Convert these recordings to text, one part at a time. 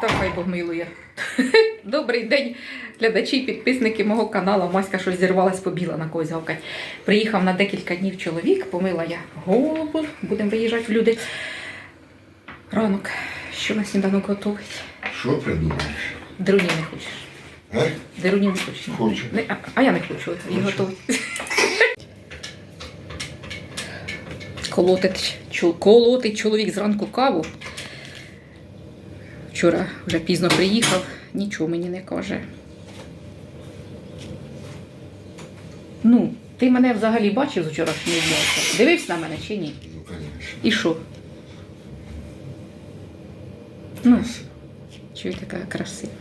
Та хай Бог милує. Добрий день, глядачі, підписники мого каналу. Маська щось зірвалась, побіла на когось гавкать. Приїхав на декілька днів чоловік, помила я голову, будемо виїжджати в люди. Ранок, що на сніданок готовить? Що придумаєш? Дерунів не хочеш. А? Дерунів не хочеш. Хочу. Не, а, а я не хочу, її готовить. Колотить чоловік зранку каву. Вчора вже пізно приїхав, нічого мені не каже. Ну, ти мене взагалі бачив з вчорашньої дня? Дивився на мене чи ні? Ну. І що? Ну, чую, така красива.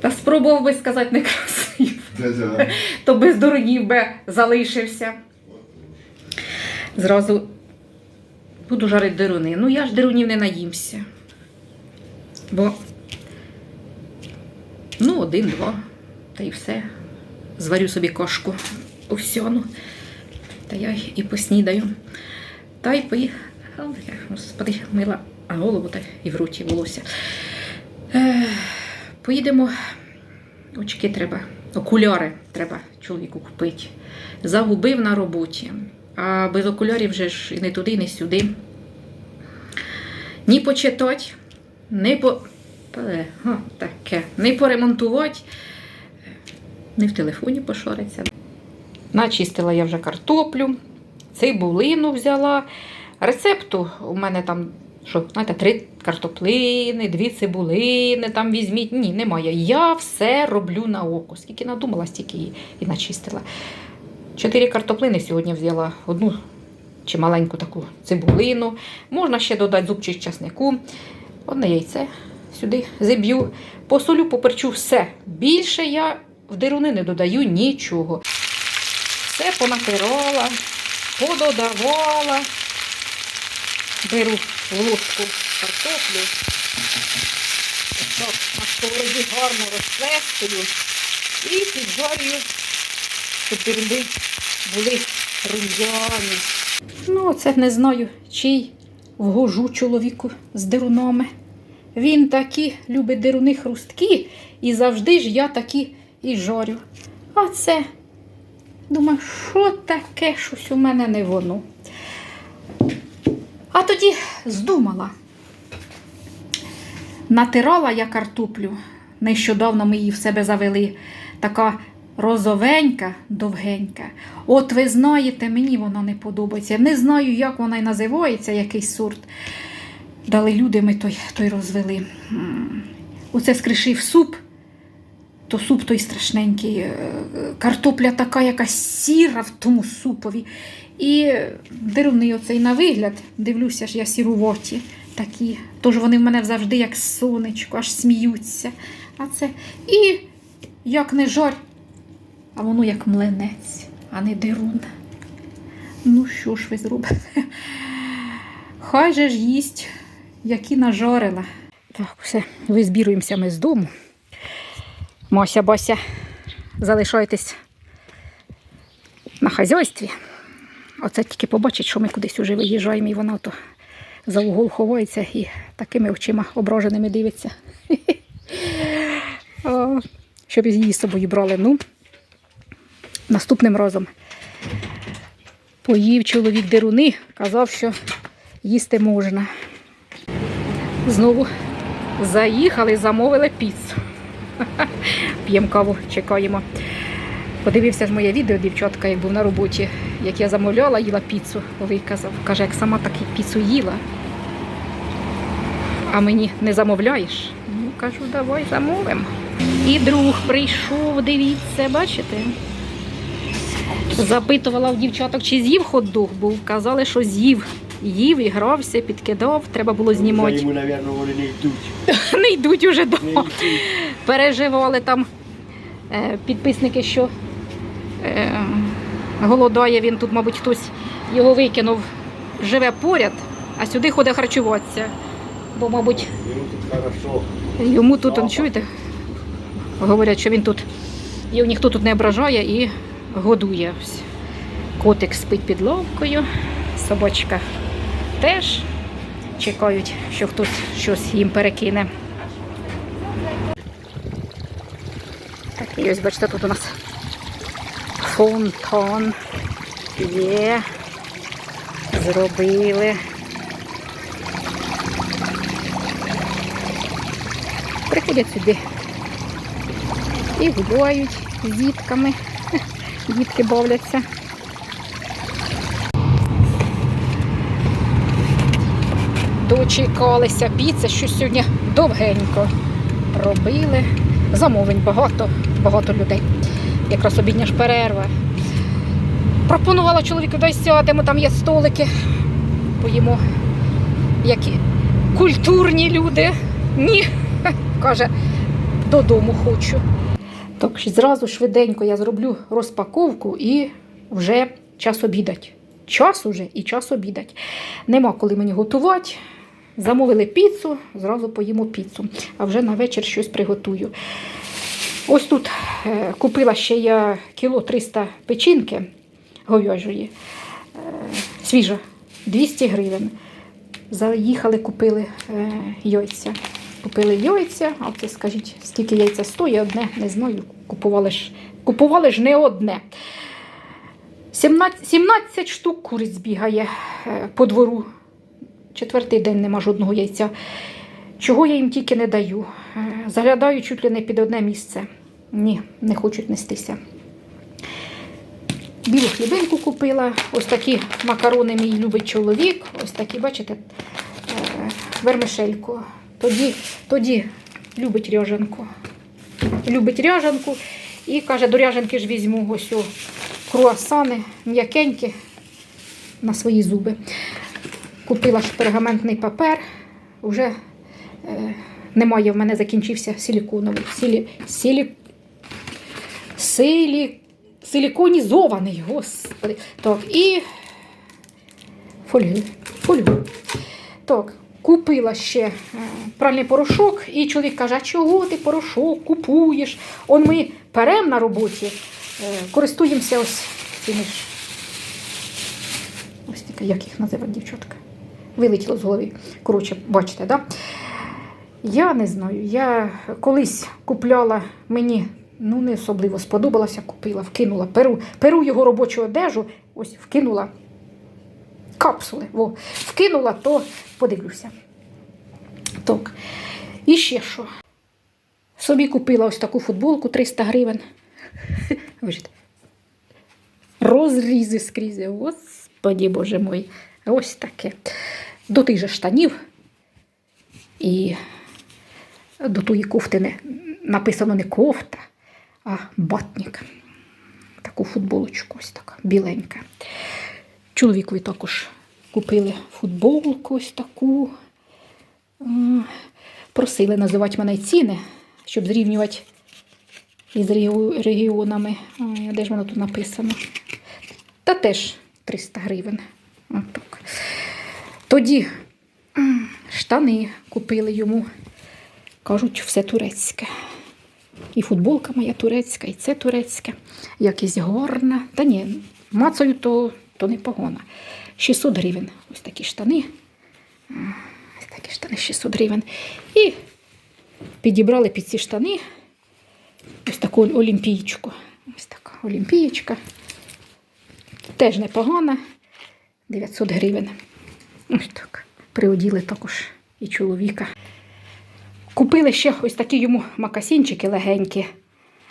Та спробував би сказати не красиво то без дурнів би залишився. Зразу буду жарити деруни. Ну я ж дерунів не наїмся. Бо ну, один-два, та й все. Зварю собі кашку овсяну. Та я і поснідаю. Та й пої. Господи, мила голову та і в роті волосся. Е, поїдемо. Очки треба, окуляри треба чоловіку купити. Загубив на роботі. А без окулярів вже ж і не туди, і не сюди. Ні почитати, ні по. О, таке. Не поремонтувати, не в телефоні пошариться. Начистила я вже картоплю, цибулину взяла. Рецепту у мене там, що, знаєте, три картоплини, дві цибулини, там візьміть. Ні, немає. Я все роблю на око. Скільки надумала, стільки і, і начистила. Чотири картоплини сьогодні взяла, одну чи маленьку таку цибулину. Можна ще додати зубчик часнику. Одне яйце сюди зиб'ю. Посолю, поперчу все. Більше я в дируни не додаю нічого. Все понатирала, пододавала. Беру в ложку картоплю. Так, на сковороді гарно розплескую і піджарюю, щоб дируни були рум'яні. Ну, це не знаю, чий вгожу чоловіку з дирунами. Він такі любить дируни хрусткі, і завжди ж я такі і жарю. А це, думаю, що таке щось у мене не воно. А тоді здумала. Натирала я картоплю. Нещодавно ми її в себе завели. Така розовенька, довгенька. От ви знаєте, мені вона не подобається. Не знаю, як вона й називається, який сорт. Дали люди, ми той, той розвели. Оце скришив суп, то суп той страшненький. е, Картопля така якась сіра в тому супові. І дивний оцей на вигляд, дивлюся ж я сіруваті такі. Тож вони в мене завжди як сонечко, аж сміються. А це і як не жарь, а воно як млинець, а не дирун. Ну, що ж ви зробите? Хай же ж їсть, які нажарила. Так, все, визбіруємося ми з дому. Мася, Бася, залишайтесь на хазяйстві. Оце тільки побачить, що ми кудись уже виїжджаємо, і вона то за угол ховається і такими очима ображеними дивиться. Щоб її з собою брали. Ну, наступним разом поїв чоловік деруни, казав, що їсти можна. Знову заїхали, замовили піцу. П'ємо каву, чекаємо. Подивився ж моє відео, дівчатка, як був на роботі, як я замовляла, їла піцу, виказав. Каже, як сама таки піцу їла. А мені не замовляєш? Ну, кажу, давай замовимо. І друг прийшов, дивіться, бачите? Запитувала в дівчаток, чи з'їв хот-дог, бо казали, що з'їв. Їв і грався, підкидав, треба було знімати. Йому, мабуть, вони не йдуть. Не йдуть уже до переживали там е, підписники, що е, голодає він тут, мабуть, хтось його викинув, живе поряд, а сюди ходить харчуватися. Бо, мабуть, Йому тут хорошо. йому тут, он, чуєте, говорять, що він тут, його ніхто тут не ображає і годує. Котик спить під лавкою, собачка теж чекають, що хтось щось їм перекине. Так, і ось бачите, тут у нас фонтан є. Зробили. Приходять сюди і гуляють з дітками. Дітки бавляться. Дочекалися піци, що сьогодні довгенько робили. Замовлень багато, багато людей. Якраз обідня ж перерва. Пропонувала чоловіку, дай сядемо, там є столики. Поїмо. Які культурні люди. Ні. Каже, додому хочу. Так, зразу швиденько я зроблю розпаковку і вже час обідать. Час уже і час обідать. Нема коли мені готувати. Замовили піцу, зразу поїмо піцу, а вже на вечір щось приготую. Ось тут е, купила ще я кіло 300 печінки говяжої, е, свіжа, 200 гривень. Заїхали, купили е, яйця. Купили яйця, а це скажіть, скільки яйця стоїть, одне, не знаю. Купували ж, купували ж не одне. 17, 17 штук куриць бігає по двору. Четвертий день нема жодного яйця. Чого я їм тільки не даю. Е, Заглядаю чуть ли не під одне місце. Ні, не хочуть нестися. Білу хлібинку купила. Ось такі макарони мій любить чоловік. Ось такі, бачите, е, вермишельку. Тоді, тоді любить ряжанку. Любить ряжанку. І каже, до ряжанки ж візьму ось круасани м'якенькі на свої зуби. Купила ж пергаментний папер. Уже е, немає, в мене закінчився силіконовий. Силі, силі, силі, силіконізований, господи. Так, і фольгу. фольгу. Так, купила ще е, пральний порошок, і чоловік каже, а чого ти порошок купуєш? Он ми перем на роботі, е, користуємося ось цими ж. Ось таке, як їх називають дівчатка. Вилетіло з голови. Коротше, бачите, да? Я не знаю. Я колись купляла мені, ну не особливо сподобалося, купила, вкинула, перу, перу його робочу одежу, ось вкинула капсули. Во, вкинула, то подивлюся. Так. І ще що. Собі купила ось таку футболку 300 гривень. Розрізи скрізь. Господі Боже мой. Ось таке. До тих же штанів. І до тої кофти не, написано не кофта, а батник. Таку футболочку, ось така біленька. Чоловікові також купили футболку ось таку. Просили називати мене ціни, щоб зрівнювати із регіонами. Де ж воно тут написано? Та теж 300 гривень. Отак. Тоді штани купили йому. Кажуть, все турецьке. І футболка моя турецька, і це турецьке. Якісь горна. Та ні, мацаю то, то непогано. 600 гривень. Ось такі штани. Ось такі штани 600 гривень. І підібрали під ці штани ось таку олімпієчку. Ось така олімпієчка. Теж непогана. 900 гривень. Ось так. Приоділи також і чоловіка. Купили ще ось такі йому макасінчики легенькі,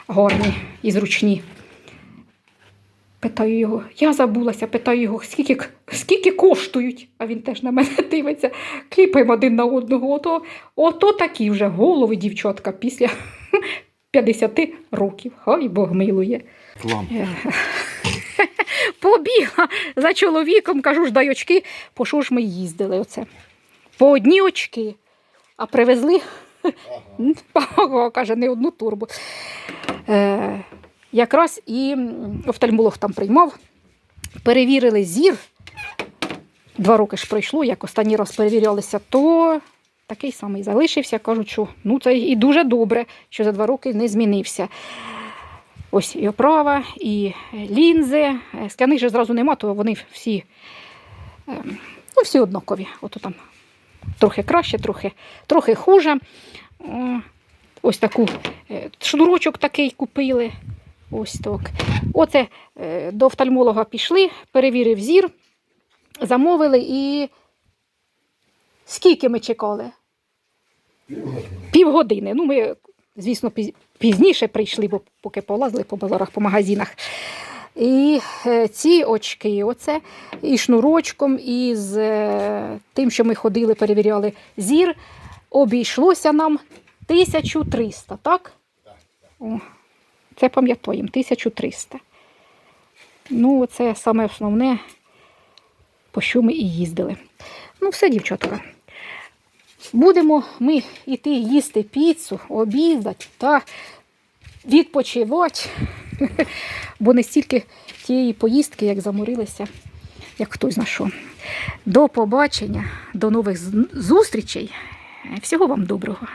гарні і зручні. Питаю його, я забулася, питаю його, скільки, скільки коштують. А він теж на мене дивиться. Кліпаємо один на одного. Ото, ото такі вже голови дівчатка після 50 років. Хай Бог милує. Клам. Побігла за чоловіком, кажу ж, дай очки, по що ж ми їздили оце? По одні очки, а привезли, ага. каже, не одну турбу. Е, якраз і офтальмолог там приймав, перевірили зір. Два роки ж пройшло, як останній раз перевірялися, то такий самий залишився. Кажуть, що ну, це і дуже добре, що за два роки не змінився. Ось і оправа, і лінзи. Е, Скляних же зразу нема, то вони всі, ем, ну, всі однакові. Ото там трохи краще, трохи, трохи хуже. Ось таку е, шнурочок такий купили. Ось так. Оце е, до офтальмолога пішли, перевірив зір, замовили і скільки ми чекали? Півгодини. Ну, ми, звісно, пізніше прийшли, бо поки полазили по базарах, по магазинах. І е, ці очки, оце, і шнурочком, і з е, тим, що ми ходили, перевіряли зір, обійшлося нам 1300, так? О, це пам'ятаємо, 1300. Ну, це саме основне, по що ми і їздили. Ну, все, дівчатка. Будемо ми йти їсти піцу, обідати та відпочивати, бо не стільки тієї поїздки, як заморилися, як хтось знайшов. До побачення, до нових зустрічей. Всього вам доброго.